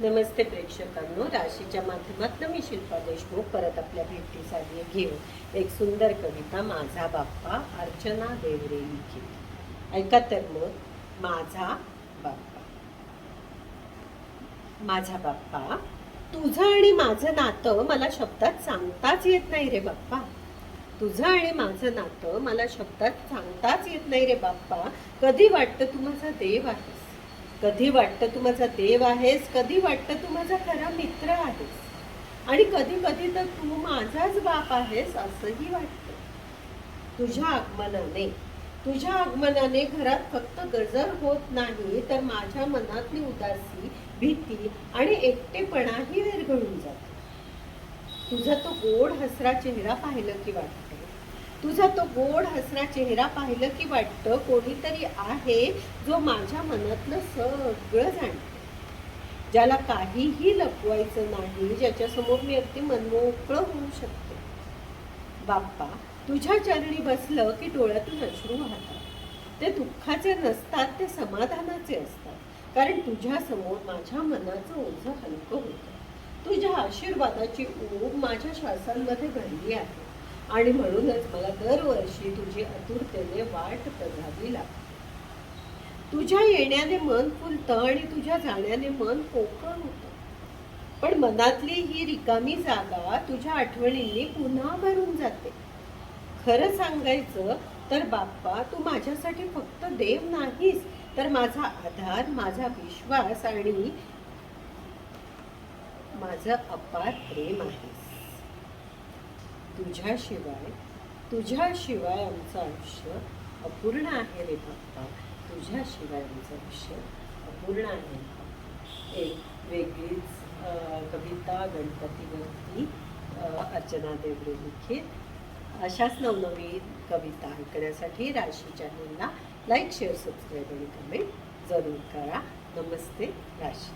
नमस्ते प्रेक्षकांनो. राशीच्या माध्यमातून मी शिल्पा देशमुख परत आपल्या भेटीसाठी घेऊन एक सुंदर कविता माझा बाप्पा अर्चना देवरे लिखित ऐका तर मग माझा बाप्पा. माझा बाप्पा तुझं आणि माझं नातं मला शब्दात सांगताच येत नाही रे बाप्पा. तुझं आणि माझं नातं मला शब्दात सांगताच येत नाही रे बाप्पा. कधी वाटतं तू माझा देव आहेस? कधी वाटतं तू माझा देव आहेस? कधी वाटतं तू माझा खरा मित्र आहेस? आणि कधी कधी तर तू माझाच बाप आहेस असंही वाटतं. तुझ्या आगमनाने तुझ्या आगमनाने घरात फक्त गजर होत नाही तर माझ्या मनातली उदासी भीती आणि एकटेपणाही विरघळून जातो. तुझा तो गोड हसरा चेहरा पाहिलं की वाटतं? तुझा तो गोड हसरा चेहरा पाहिलं की वाटतं कोणीतरी आहे जो माझ्या मनातलं सगळं जाणतं. ज्याला काहीही लपवायचं नाही ज्याच्यासमोर मी अगदी मनमोकळं होऊ शकते. बाप्पा तुझ्या चरणी बसलं की डोळ्यातून अश्रू वाहतात. ते दुःखाचे नसतात ते समाधानाचे असतात. कारण तुझ्या समोर माझ्या मनाचं ओझं हलकं होतं. तुझ्या आशीर्वादाची ऊब माझ्या श्वासांमध्ये भरली आहे. आणि म्हणूनच मला दरवर्षी तुझी आतुरतेने वाट बघावी लागते. तुझ्या येण्याने मन फुलतं आणि तुझ्या जाण्याने मन पोकळ होतं. पण मनातली ही रिकामी जागा तुझ्या आठवणींनी पुन्हा भरून जाते. खरं सांगायचं तर बाप्पा तू माझ्यासाठी फक्त देव नाहीस तर माझा आधार माझा विश्वास आणि माझं अपार प्रेम आहेस. तुझ्याशिवाय तुझ्याशिवाय आमचं आयुष्य अपूर्ण आहे रे भक्ता. तुझ्याशिवाय आमचं आयुष्य अपूर्ण आहे एक वेगळीच कविता गणपतीवरती अर्चना देवरे लिखित. अशाच नवनवीन कविता ऐकण्यासाठी राशी चॅनलला लाईक शेअर सबस्क्राईब आणि कमेंट जरूर करा. नमस्ते राशी